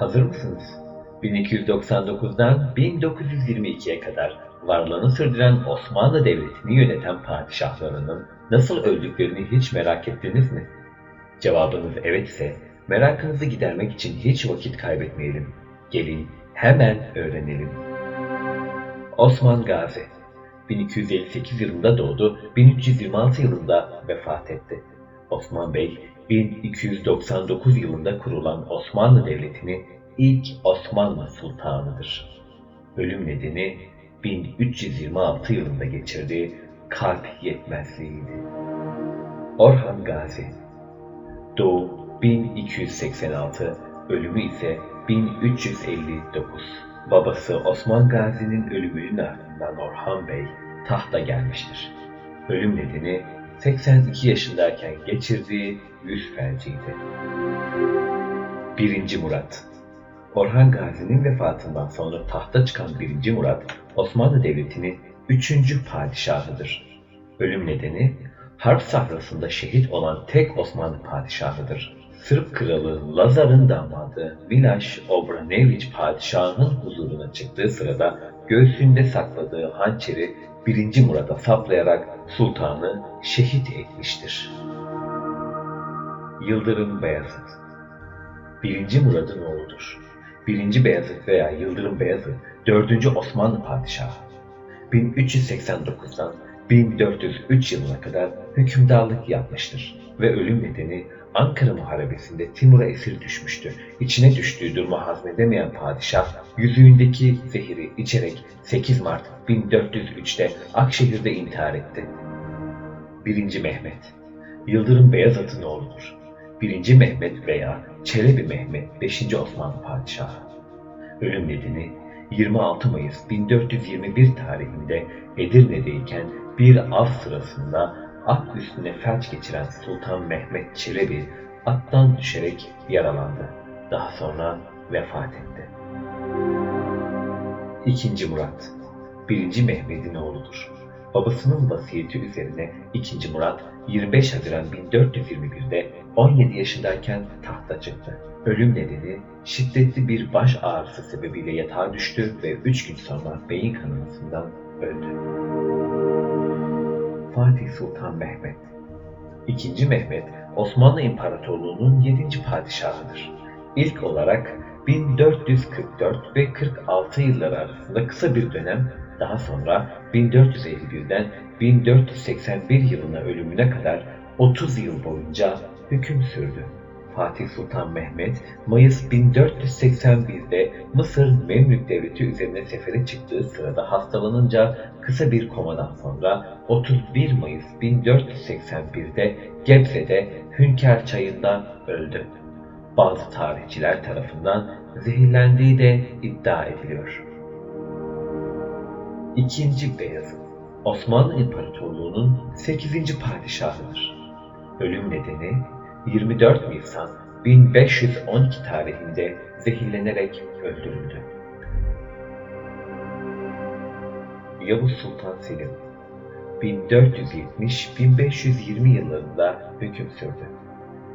Hazır mısınız? 1299'dan 1922'ye kadar varlığını sürdüren Osmanlı Devleti'ni yöneten padişahlarının nasıl öldüklerini hiç merak ettiniz mi? Cevabınız evet ise merakınızı gidermek için hiç vakit kaybetmeyelim. Gelin hemen öğrenelim. Osman Gazi 1258 yılında doğdu, 1326 yılında vefat etti. Osman Bey, 1299 yılında kurulan Osmanlı Devleti'nin ilk Osmanlı Sultanıdır. Ölüm nedeni 1326 yılında geçirdiği kalp yetmezliğiydi. Orhan Gazi Doğu 1286, ölümü ise 1359. Babası Osman Gazi'nin ölümünün ardından Orhan Bey tahta gelmiştir. Ölüm nedeni 82 yaşındayken geçirdiği yüz felciydi. 1. Murat Orhan Gazi'nin vefatından sonra tahta çıkan 1. Murat, Osmanlı Devleti'nin 3. padişahıdır. Ölüm nedeni harp sahrasında şehit olan tek Osmanlı padişahıdır. Sırp kralı Lazar'ın damadı Milaş Obranović padişahın huzuruna çıktığı sırada göğsünde sakladığı hançeri 1. Murat'a saplayarak sultanı şehit etmiştir. Yıldırım Beyazıt 1. Murad'ın oğludur. 1. Beyazıt veya Yıldırım Beyazıt 4. Osmanlı padişahı. 1389'dan 1403 yılına kadar hükümdarlık yapmıştır ve ölüm nedeni Ankara Muharebesi'nde Timur'a esir düşmüştü. İçine düştüğü durumu hazmedemeyen padişah yüzüğündeki zehiri içerek 8 Mart 1403'te Akşehir'de intihar etti. 1. Mehmet Yıldırım Beyazıt'ın oğludur. 1. Mehmet veya Çelebi Mehmet 5. Osmanlı Padişahı. Ölüm nedeni 26 Mayıs 1421 tarihinde Edirne'deyken bir av sırasında at üstüne felç geçiren Sultan Mehmet Çelebi attan düşerek yaralandı. Daha sonra vefat etti. 2. Murat 1. Mehmet'in oğludur. Babasının vasiyeti üzerine 2. Murat 25 Haziran 1421'de 17 yaşındayken tahta çıktı. Ölüm nedeni şiddetli bir baş ağrısı sebebiyle yatağa düştü ve 3 gün sonra beyin kanamasından öldü. Fatih Sultan Mehmet 2. Mehmet Osmanlı İmparatorluğu'nun 7. padişahıdır. İlk olarak 1444 ve 46 yılları arasında kısa bir dönem daha sonra 1451'den 1481 yılına ölümüne kadar 30 yıl boyunca hüküm sürdü. Fatih Sultan Mehmet, Mayıs 1481'de Mısır Memlük Devleti üzerine sefere çıktığı sırada hastalanınca kısa bir komadan sonra 31 Mayıs 1481'de Gebze'de Hünkar Çayı'nda öldü. Bazı tarihçiler tarafından zehirlendiği de iddia ediliyor. İkinci Beyazıt Osmanlı İmparatorluğu'nun 8. padişahıdır. Ölüm nedeni 24 Nisan 1512 tarihinde zehirlenerek öldürüldü. Yavuz Sultan Selim 1470-1520 yıllarında hüküm sürdü.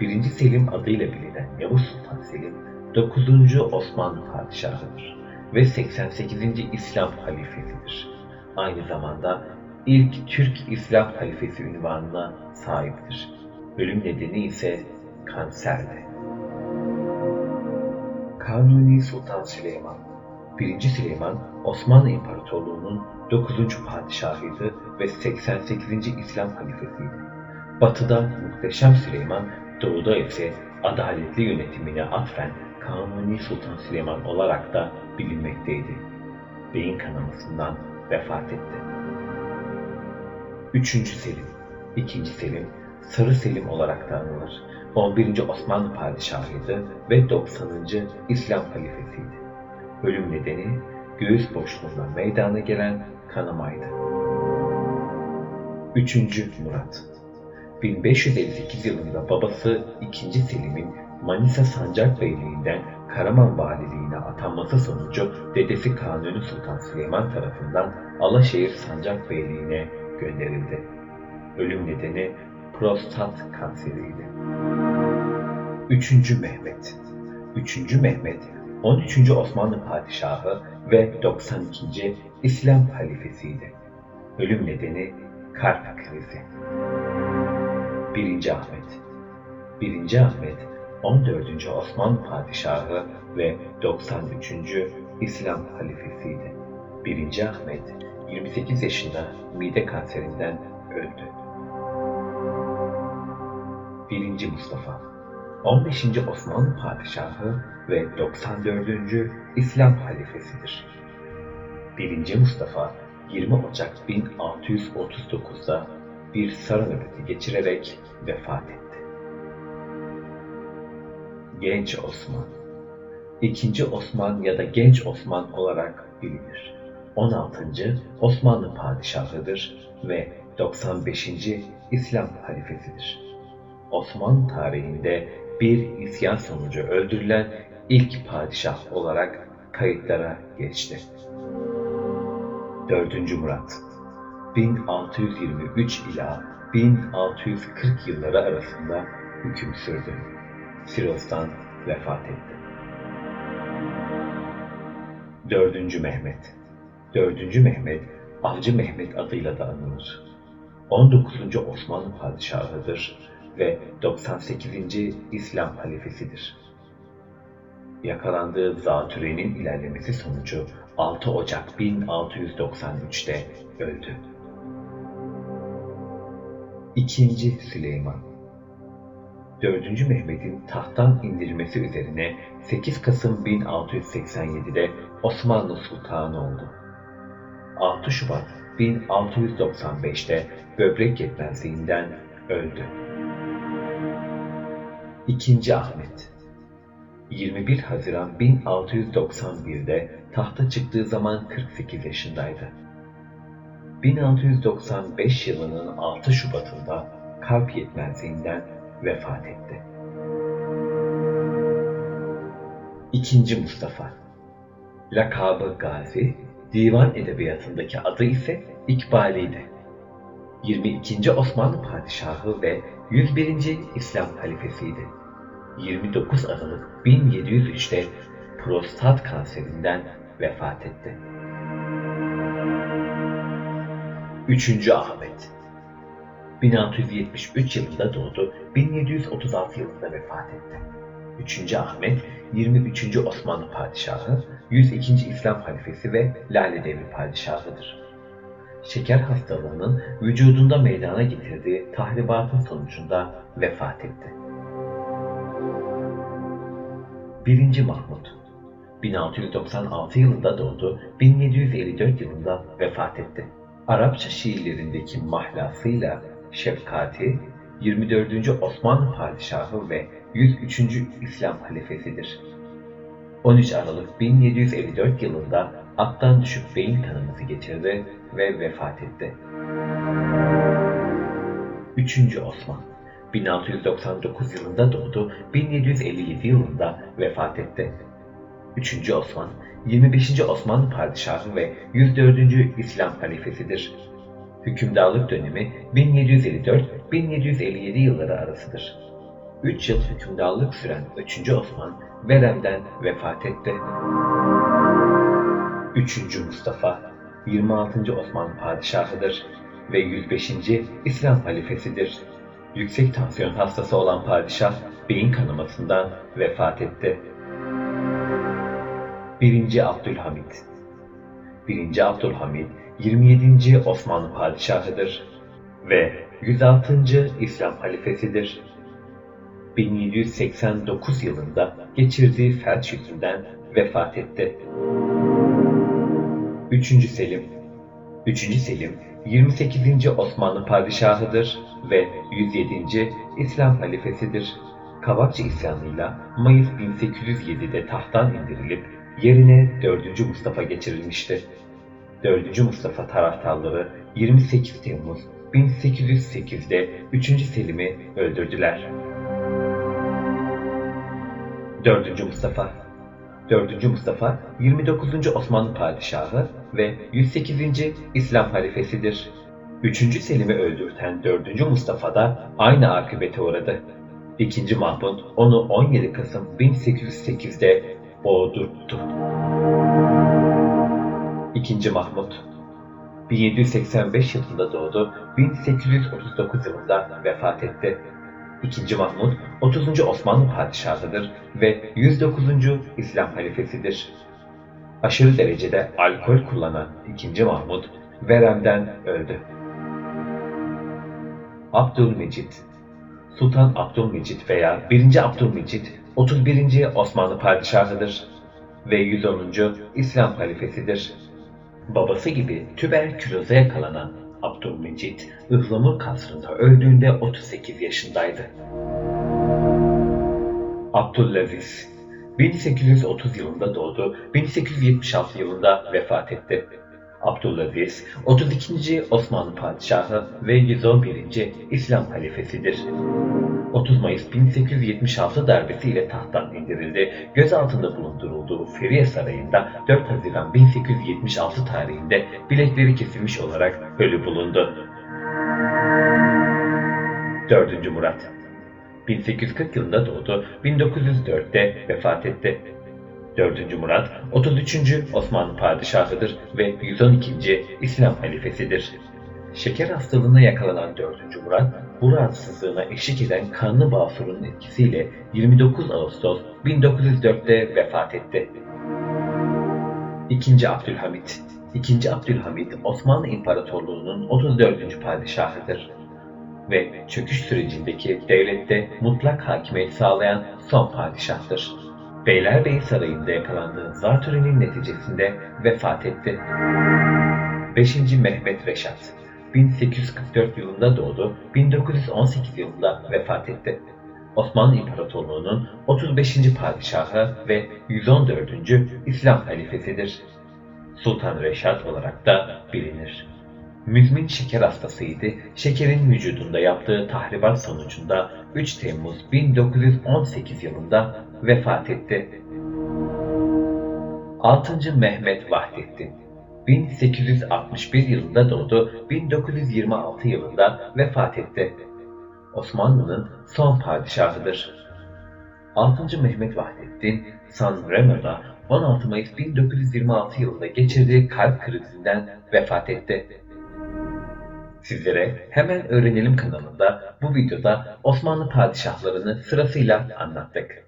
1. Selim adıyla bilinen Yavuz Sultan Selim 9. Osmanlı padişahıdır ve 88. İslam halifesidir. Aynı zamanda ilk Türk İslam halifesi ünvanına sahiptir. Ölüm nedeni ise kanserdi. Kanuni Sultan Süleyman 1. Süleyman, Osmanlı İmparatorluğu'nun 9. padişahıydı ve 88. İslam halifesiydi. Batı'da Muhteşem Süleyman, doğuda ise adaletli yönetimine atfen Kanuni Sultan Süleyman olarak da bilinmekteydi. Beyin kanamasından vefat etti. 3. Selim 2. Selim, Sarı Selim olarak da anılır. 11. Osmanlı Padişahıydı ve 90. İslam halifesiydi. Ölüm nedeni göğüs boşluğundan meydana gelen kanamaydı. 3. Murat 1558 yılında babası 2. Selim'in Manisa Sancak Beyliği'nden Karaman Valiliğine atanması sonucu dedesi Kanuni Sultan Süleyman tarafından Alaşehir Sancak Beyliğine gönderildi. Ölüm nedeni prostat kanseriydi. 3. Mehmet 3. Mehmet 13. Osmanlı Padişahı ve 92. İslam halifesiydi. Ölüm nedeni kalp krizi. 1. Ahmet 1. Ahmet 14. Osmanlı Padişahı ve 93. İslam halifesiydi. 1. Ahmet 28 yaşında mide kanserinden öldü. 1. Mustafa 15. Osmanlı Padişahı ve 94. İslam halifesidir. 1. Mustafa 20 Ocak 1639'da bir sarı nöbeti geçirerek vefat etti. Genç Osman İkinci Osman ya da Genç Osman olarak bilinir. 16. Osmanlı Padişahıdır ve 95. İslam halifesidir. Osmanlı tarihinde bir isyan sonucu öldürülen ilk padişah olarak kayıtlara geçti. 4. Murat 1623 ila 1640 yılları arasında hüküm sürdü. Siros'tan vefat etti. 4. Mehmet 4. Mehmet, Avcı Mehmet adıyla da anılır. 19. Osmanlı padişahıdır ve 98. İslam halifesidir. Yakalandığı zatürenin ilerlemesi sonucu 6 Ocak 1693'te öldü. 2. Süleyman 4. Mehmet'in tahttan indirilmesi üzerine 8 Kasım 1687'de Osmanlı Sultanı oldu. 6 Şubat 1695'te böbrek yetmezliğinden öldü. 2. Ahmet 21 Haziran 1691'de tahta çıktığı zaman 48 yaşındaydı. 1695 yılının 6 Şubat'ında kalp yetmezliğinden vefat etti. 2. Mustafa Lakabı Gazi, divan edebiyatındaki adı ise İkbali'ydi. 22. Osmanlı Padişahı ve 101. İslam halifesiydi. 29 Aralık 1703'te prostat kanserinden vefat etti. 3. Ahmet 1673 yılında doğdu, 1736 yılında vefat etti. 3. Ahmet, 23. Osmanlı Padişahı, 102. İslam Halifesi ve Lale Devri Padişahıdır. Şeker hastalığının vücudunda meydana getirdiği tahribatın sonucunda vefat etti. 1. Mahmut 1696 yılında doğdu, 1754 yılında vefat etti. Arapça şiirlerindeki mahlasıyla şefkati 24. Osmanlı Padişahı ve 103. İslam halifesidir. 13 Aralık 1754 yılında attan düşüp beyin kanaması geçirdi ve vefat etti. 3. Osman 1699 yılında doğdu, 1757 yılında vefat etti. 3. Osman, 25. Osmanlı Padişahı ve 104. İslam halifesidir. Hükümdarlık dönemi 1754-1757 yılları arasıdır. 3 yıl hükümdarlık süren 3. Osman, veremden vefat etti. 3. Mustafa, 26. Osmanlı Padişahıdır ve 105. İslam halifesidir. Yüksek tansiyon hastası olan padişah beyin kanamasından vefat etti. 1. Abdülhamit 1. Abdülhamit 27. Osmanlı Padişahıdır ve 106. İslam halifesidir. 1789 yılında geçirdiği felç yüzünden vefat etti. 3. Selim 3. Selim 28. Osmanlı Padişahıdır ve 107. İslam halifesidir. Kavakçı isyanıyla Mayıs 1807'de tahttan indirilip yerine 4. Mustafa geçirilmişti. 4. Mustafa taraftarları 28 Temmuz 1808'de 3. Selim'i öldürdüler. 4. Mustafa 4. Mustafa 29. Osmanlı Padişahı ve 108. İslam halifesidir. 3. Selim'i öldürten 4. Mustafa da aynı akıbete uğradı. 2. Mahmut onu 17 Kasım 1808'de boğdurttu. İkinci Mahmut 1785 yılında doğdu, 1839 yılında vefat etti. İkinci Mahmut 30. Osmanlı padişahıdır ve 109. İslam halifesidir. Aşırı derecede alkol kullanan 2. Mahmut veremden öldü. Abdülmecit Sultan Abdülmecit veya 1. Abdülmecit 31. Osmanlı padişahıdır ve 110. İslam halifesidir. Babası gibi tüberküloze yakalanan Abdülmecit, Ihlamur kasrında öldüğünde 38 yaşındaydı. Abdülaziz 1830 yılında doğdu, 1876 yılında vefat etti. Abdülaziz, 32. Osmanlı Padişahı ve 111. İslam halifesidir. 30 Mayıs 1876 darbesiyle tahttan indirildi. Gözaltında bulundurulduğu Feriye Sarayı'nda 4 Haziran 1876 tarihinde bilekleri kesilmiş olarak ölü bulundu. 4. Murat 1840 yılında doğdu, 1904'te vefat etti. 4. Murat, 33. Osmanlı Padişahıdır ve 112. İslam halifesidir. Şeker hastalığına yakalanan 4. Murat, bu rahatsızlığına eşlik eden kanlı basurun etkisiyle 29 Ağustos 1904'te vefat etti. 2. Abdülhamit 2. Abdülhamit, Osmanlı İmparatorluğu'nun 34. padişahıdır ve çöküş sürecindeki devlette mutlak hakimiyet sağlayan son padişahtır. Beylerbeyi Sarayı'nda yakalandığı zatürrenin neticesinde vefat etti. 5. Mehmet Reşat 1844 yılında doğdu, 1918 yılında vefat etti. Osmanlı İmparatorluğu'nun 35. padişahı ve 114. İslam halifesidir. Sultan Reşat olarak da bilinir. Müzmin şeker hastasıydı. Şekerin vücudunda yaptığı tahribat sonucunda 3 Temmuz 1918 yılında vefat etti. 6. Mehmet Vahdettin 1861 yılında doğdu, 1926 yılında vefat etti. Osmanlı'nın son padişahıdır. 6. Mehmet Vahdettin, San Remo'da 16 Mayıs 1926 yılında geçirdiği kalp krizinden vefat etti. Sizlere hemen öğrenelim kanalında bu videoda Osmanlı padişahlarını sırasıyla anlattık.